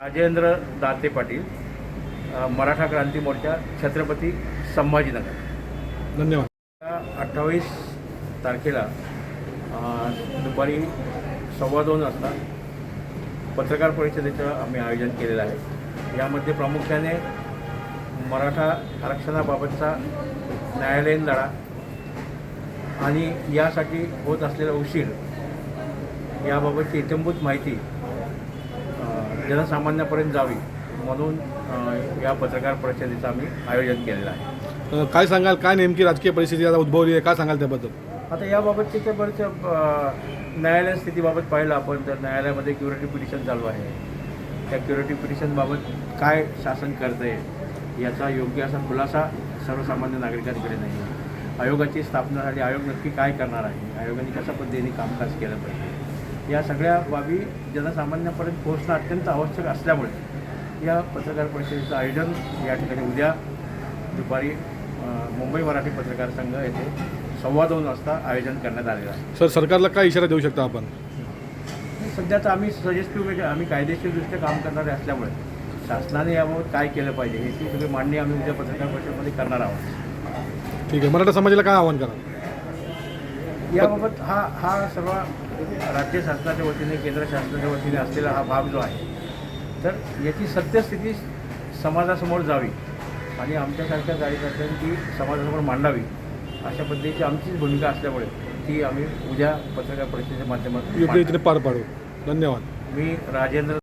राजेंद्र दाते पाटील मराठा क्रांती मोर्चा छत्रपती संभाजीनगर. धन्यवाद. अठ्ठावीस तारखेला दुपारी सव्वा दोन वाजता पत्रकार परिषदेचं आम्ही आयोजन केलेलं आहे. यामध्ये प्रामुख्याने मराठा आरक्षणाबाबतचा न्यायालयीन लढा आणि यासाठी होत असलेला उशीर याबाबतची इत्यंभूत माहिती जनसामान्यापर्यंत जावी म्हणून या पत्रकार परिषदेचं आम्ही आयोजन केलेलं आहे. काय सांगाल? काय नेमकी राजकीय परिस्थिती आता उद्भवली आहे? काय सांगाल त्याबद्दल? आता याबाबतचे ते बरेच न्यायालय स्थितीबाबत पाहिलं आपण तर न्यायालयामध्ये क्युरेटिव्ह पिटिशन चालू आहे. त्या क्युरेटिव्ह पिटिशनबाबत काय शासन करतं आहे याचा योग्य असा खुलासा सर्वसामान्य नागरिकांकडे नाही. आहे आयोगाची स्थापनासाठी आयोग नक्की काय करणार आहे? आयोगाने कशा पद्धतीने कामकाज केलं पाहिजे? या सगळ्या बाबी जनसामान्यापर्यंत पोहोचणं अत्यंत आवश्यक असल्यामुळे या पत्रकार परिषदेचं आयोजन या ठिकाणी उद्या दुपारी मुंबई मराठी पत्रकार संघ येथे सव्वा दोन वाजता आयोजन करण्यात आलेलं आहे. सर सरकारला काय इशारा देऊ शकता आपण? सध्या तर आम्ही सजेस्टिव्ह आम्ही कायदेशीरदृष्ट्या काम करणारे असल्यामुळे शासनाने याबाबत काय केलं पाहिजे हे ती सगळी मांडणी आम्ही उद्या पत्रकार परिषदेमध्ये करणार आहोत. ठीक आहे. मराठा समाजाला काय आव्हान करा याबाबत हा हा सर्व राज्य शासनाच्या वतीने केंद्र शासनाच्या वतीने असलेला हा भाग जो आहे तर याची सत्यस्थिती समाजासमोर जावी आणि आमच्यासारख्या कार्यकर्त्यांची समाजासमोर मांडावी अशा पद्धतीची आमचीच भूमिका असल्यामुळे ती आम्ही उद्या पत्रकार परिषदेच्या माध्यमातून योग्य पार पाडू. धन्यवाद. मी राजेंद्र